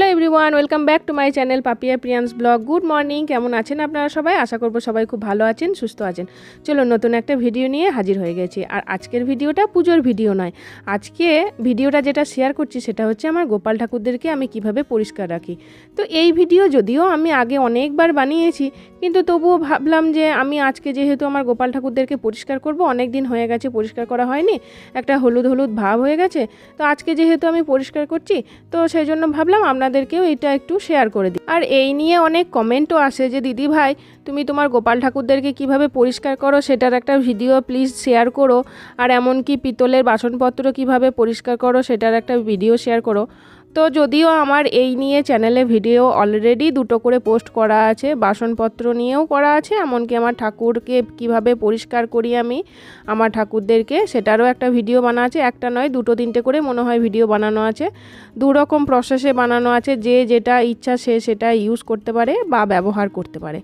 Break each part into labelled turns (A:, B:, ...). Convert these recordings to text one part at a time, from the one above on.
A: Hello everyone welcome back to my channel Papiya প্রিয়ান্স blog good morning কেমন আছেন আপনারা সবাই? আশা করব সবাই খুব ভালো আছেন, সুস্থ আছেন। চলো নতুন একটা ভিডিও নিয়ে হাজির হয়ে গেছি। আর আজকের ভিডিওটা পুজোর ভিডিও নয়। আজকে ভিডিওটা যেটা শেয়ার করছি, সেটা হচ্ছে আমার গোপাল ঠাকুরদেরকে আমি কীভাবে পরিষ্কার রাখি। তো এই ভিডিও যদিও আমি আগে অনেকবার বানিয়েছি, কিন্তু তবুও ভাবলাম যে আমি আজকে যেহেতু আমার গোপাল ঠাকুরদেরকে পরিষ্কার করব অনেক দিন হয়ে গেছে, পরিষ্কার করা হয়নি, একটা হলুদ হলুদ ভাব হয়ে গেছে, তো আজকে যেহেতু আমি পরিষ্কার করছি, তো সেই জন্য ভাবলাম আপনাদেরকেও এটা একটু শেয়ার করে দিই। আর এই নিয়ে অনেক কমেন্টও আসে যে, দিদি ভাই, তুমি তোমার গোপাল ঠাকুরদেরকে কীভাবে পরিষ্কার করো সেটার একটা ভিডিও প্লিজ শেয়ার করো। আর এমনকি পিতলের বাসনপত্র কীভাবে পরিষ্কার করো সেটার একটা ভিডিও শেয়ার করো। তো যদিও আমার এই নিয়ে চ্যানেলে ভিডিও অলরেডি দুটো করে পোস্ট করা আছে, বাসনপত্র নিয়েও করা আছে, এমনকি আমার ঠাকুরকে কীভাবে পরিষ্কার করি আমি, আমার ঠাকুরদেরকে, সেটারও একটা ভিডিও বানা আছে, একটা নয়, দুটো তিনটে করে মনে হয় ভিডিও বানানো আছে। দু রকম প্রসেসে বানানো আছে, যে যেটা ইচ্ছা সে সেটা ইউজ করতে পারে বা ব্যবহার করতে পারে।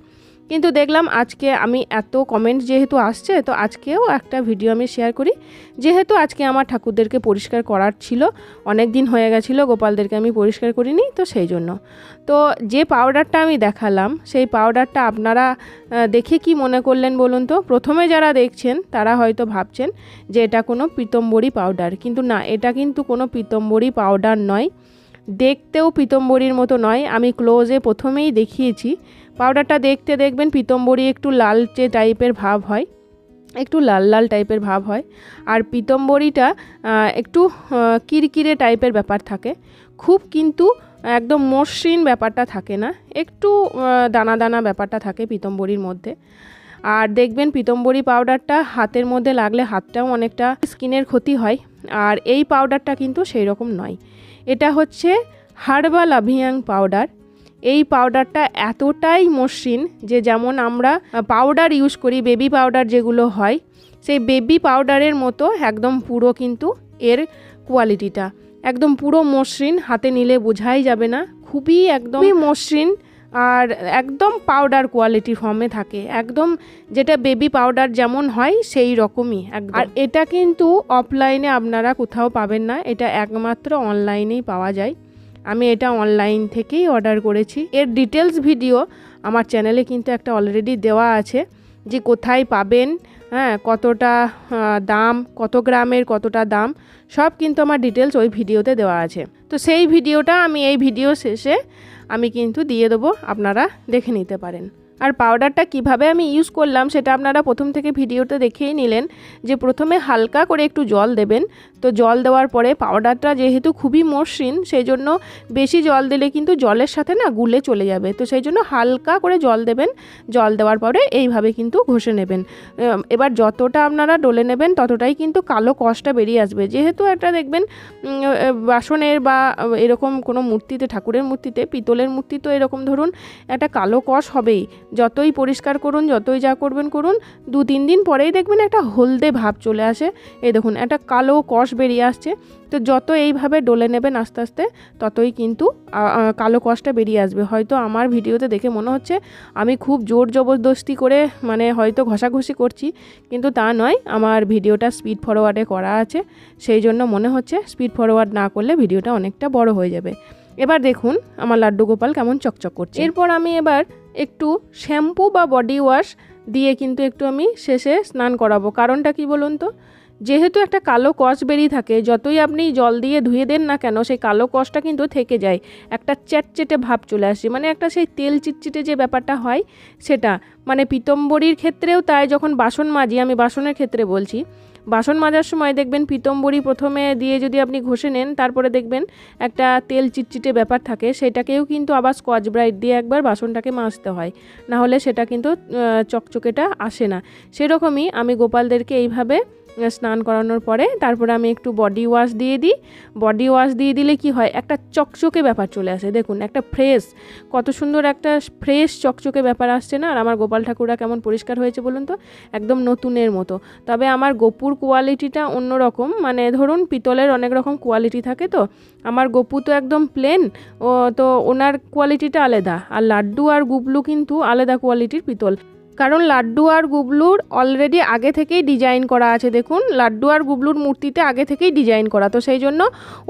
A: কিন্তু দেখলাম আজকে আমি এত কমেন্ট যেহেতু আসছে, তো আজকেও একটা ভিডিও আমি শেয়ার করি। যেহেতু আজকে আমার ঠাকুরদেরকে পরিষ্কার করার ছিল অনেক দিন হয়ে গেছিল, গোপালদেরকে আমি পরিষ্কার করিনি, তো সেই জন্য। তো যে পাউডারটা আমি দেখালাম, সেই পাউডারটা আপনারা দেখে কি মনে করলেন বলুন তো? প্রথমে যারা দেখছেন, তারা হয়তো ভাবছেন যে এটা কোনো পিতম্বরী পাউডার কিন্তু না, এটা কিন্তু কোনো পিতম্বরী পাউডার নয়। দেখতেও পিতম্বরীর মতো নয়। আমি ক্লোজে প্রথমেই দেখিয়েছি। পাউডারটা দেখতে দেখবেন পিতম্বরী একটু লালচে টাইপের ভাব হয়। একটু লাল লাল টাইপের ভাব হয়। আর পিতম্বরীটা একটু কিরকিরে টাইপের ব্যাপার থাকে। খুব কিন্তু একদম মসৃণ ব্যাপারটা থাকে না। একটু দানা দানা ব্যাপারটা থাকে পিতম্বরীর মধ্যে। আর দেখবেন পিতম্বরী পাউডারটা হাতের মধ্যে লাগলে হাতটাও অনেকটা স্কিনের ক্ষতি হয়। আর এই পাউডারটা কিন্তু সেই রকম নয়। এটা হচ্ছে হার্বাল আভিয়াং পাউডার। এই পাউডারটা এতটাই মসৃণ যে যেমন আমরা পাউডার ইউজ করি, বেবি পাউডার যেগুলো হয়, সেই বেবি পাউডারের মতো একদম পুরো কিন্তু এর কোয়ালিটিটা। একদম পুরো মসৃণ, হাতে নিলে বোঝাই যাবে না। খুবই একদমই মসৃণ আর একদম পাউডার কোয়ালিটি ফর্মে থাকে। একদম যেটা বেবি পাউডার যেমন হয়, সেই রকমই আর এটা কিন্তু অফলাইনে আপনারা কোথাও পাবেন না। এটা একমাত্র অনলাইনেই পাওয়া যায়। আমি এটা অনলাইন থেকেই অর্ডার করেছি। এর ডিটেলস ভিডিও আমার চ্যানেলে কিন্তু একটা অলরেডি দেওয়া আছে যে কোথায় পাবেন হ্যাঁ কতটা দাম, কত গ্রামের কতটা দাম, সব কিন্তু আমার ডিটেলস ওই ভিডিওতে দেওয়া আছে। তো সেই ভিডিওটা আমি এই ভিডিও শেষে আমি কিন্তু দিয়ে দেবো, আপনারা দেখে নিতে পারেন। আর পাউডারটা কীভাবে আমি ইউজ করলাম সেটা আপনারা প্রথম থেকে ভিডিওতে দেখেই নিলেন যে প্রথমে হালকা করে একটু জল দেবেন। তো জল দেওয়ার পরে পাউডারটা যেহেতু খুবই মসৃণ সেই জন্য বেশি জল দিলে কিন্তু জলের সাথে না গুলে চলে যাবে। তো সেই জন্য হালকা করে জল দেবেন। জল দেওয়ার পরে এইভাবে কিন্তু ঘষে নেবেন। এবার যতটা আপনারা ডলে নেবেন ততটাই কিন্তু কালো কষটা বেরিয়ে আসবে। যেহেতু একটা দেখবেন বাসনের বা, এরকম কোনো মূর্তিতে, ঠাকুরের মূর্তিতে, পিতলের মূর্তি তো এরকম ধরুন একটা কালো কষ হবেই। যতই পরিষ্কার করুন, যতই যা করবেন করুন, দু তিন দিন পরেই দেখবেন একটা হলদে ভাব চলে আসে। এই দেখুন, একটা কালো কষ বেরিয়ে আসছে। তো যত এইভাবে ডলে নেবেন আস্তে আস্তে, ততই কিন্তু কালো কষটা বেরিয়ে আসবে। হয়তো আমার ভিডিওতে দেখে মনে হচ্ছে, আমি খুব জোর জবরদস্তি করে মানে হয়তো ঘষাঘষি করছি, কিন্তু তা নয়, আমার ভিডিওটা স্পিড ফরওয়ার্ডে করা আছে। সেই জন্য মনে হচ্ছে স্পিড ফরওয়ার্ড না করলে ভিডিওটা অনেকটা বড় হয়ে যাবে। এবার দেখুন, আমার লাড্ডু গোপাল কেমন চকচক করছে। এরপর আমি এবার একটু শ্যাম্পু বা বডি ওয়াশ দিয়ে কিন্তু একটু আমি শেষে স্নান করাবো। কারণটা কি বলুন তো? যেহেতু একটা কালো কষ বেরিয়ে থাকে, যতই আপনি জল দিয়ে ধুয়ে দেন না কেন, সেই কালো কষটা কিন্তু থেকে যায়। একটা চ্যাটচেটে ভাব চলে আসে। মানে একটা সেই তেল চিটচিটে যে ব্যাপারটা হয় সেটা। মানে পিতম্বরীর ক্ষেত্রেও তাই যখন বাসন মাজি, আমি বাসনের ক্ষেত্রে বলছি বাসন মাজার সময় দেখবেন পিতম্বরী প্রথমে দিয়ে যদি আপনি ঘষে নেন, তারপরে দেখবেন একটা তেল চিটচিটে ব্যাপার থাকে, সেটাকেও কিন্তু আবার স্কচ ব্রাইট দিয়ে একবার বাসনটাকে মাজতে হয়। না হলে সেটা কিন্তু চকচকেটা আসে না। সেরকমই আমি গোপালদেরকে এইভাবে স্নান করানোর পরে তারপরে আমি একটু বডি ওয়াশ দিয়ে দিই। বডি ওয়াশ দিয়ে দিলে কি হয়? একটা চকচকে ব্যাপার চলে আসে। দেখুন, একটা ফ্রেশ কত সুন্দর একটা ফ্রেশ চকচকে ব্যাপার আসছে না? আর আমার গোপাল ঠাকুররা কেমন পরিষ্কার হয়েছে বলুন তো? একদম নতুনের মতো। তবে আমার গোপুর কোয়ালিটিটা অন্যরকম। মানে ধরুন, পিতলের অনেক রকম কোয়ালিটি থাকে তো। আমার গপু তো একদম প্লেন ও তো ওনার কোয়ালিটিটা আলাদা। আর লাড্ডু আর গুবলু কিন্তু আলাদা কোয়ালিটির পিতল। কারণ লাড্ডু আর গুবলুর অলরেডি আগে থেকেই ডিজাইন করা আছে, দেখুন। লাড্ডু আর গুবলুর মূর্তিতে আগে থেকেই ডিজাইন করা। তো সেই জন্য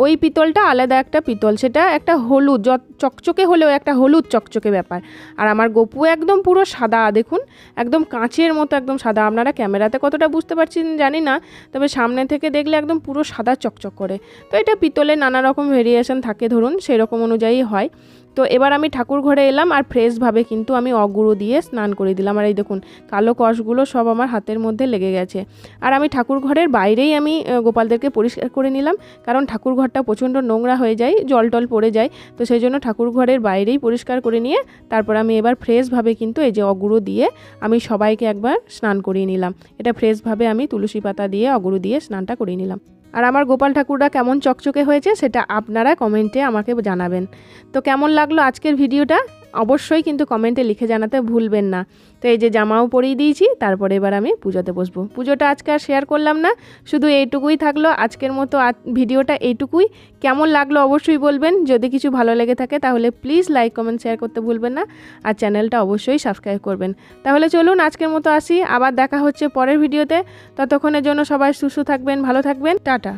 A: ওই পিতলটা আলাদা একটা পিতল, সেটা একটা হলুদ চকচকে হলেও একটা হলুদ চকচকে ব্যাপার। আর আমার গপু একদম পুরো সাদা, দেখুন, একদম কাঁচের মতো, একদম সাদা। আপনারা ক্যামেরাতে কতটা বুঝতে পারছেন জানি না, তবে সামনে থেকে দেখলে একদম পুরো সাদা চকচক করে। তো এটা পিতলে নানা রকম ভেরিয়েশন থাকে, ধরুন, সেরকম অনুযায়ী হয়। তো এবার আমি ঠাকুর ঘরে এলাম আর ফ্রেশভাবে কিন্তু আমি অগুরু দিয়ে স্নান করে দিলাম। আর এই দেখুন, কালো কষগুলো সব আমার হাতের মধ্যে লেগে গেছে। আর আমি ঠাকুর ঘরের বাইরেই আমি গোপালদেরকে পরিষ্কার করে নিলাম। কারণ ঠাকুর ঘরটা প্রচণ্ড নোংরা হয়ে যায়, জল টল পড়ে যায়। তো সেই জন্য ঠাকুর ঘরের বাইরেই পরিষ্কার করে নিয়ে তারপর আমি এবার ফ্রেশভাবে কিন্তু এই যে অগুরু দিয়ে আমি সবাইকে একবার স্নান করিয়ে নিলাম। এটা ফ্রেশভাবে আমি তুলসী পাতা দিয়ে অগুরু দিয়ে স্নানটা করিয়ে নিলাম। আর আমার গোপাল ঠাকুরটা কেমন চকচকে হয়েছে সেটা আপনারা কমেন্টে আমাকে জানাবেন। তো কেমন লাগল আজকের ভিডিওটা? অবশ্যই কিন্তু কমেন্টে লিখে জানাতে ভুলবেন না। তো এই যে জামাও পরিয়ে দিয়েছি, তারপরে এবার আমি পুজোতে বসবো। পুজোটা আজকে আর শেয়ার করলাম না, শুধু এইটুকুই থাকল। আজকের মতো ভিডিওটা এইটুকুই। কেমন লাগল অবশ্যই বলবেন। যদি কিছু ভালো লেগে থাকে তাহলে প্লিজ লাইক কমেন্ট শেয়ার করতে ভুলবেন না। আর চ্যানেলটা অবশ্যই সাবস্ক্রাইব করবেন। তাহলে চলুন আজকের মতো আসি। আবার দেখা হচ্ছে পরের ভিডিওতে। ততক্ষণের জন্য সবাই সুস্থ থাকবেন, ভালো থাকবেন। টাটা।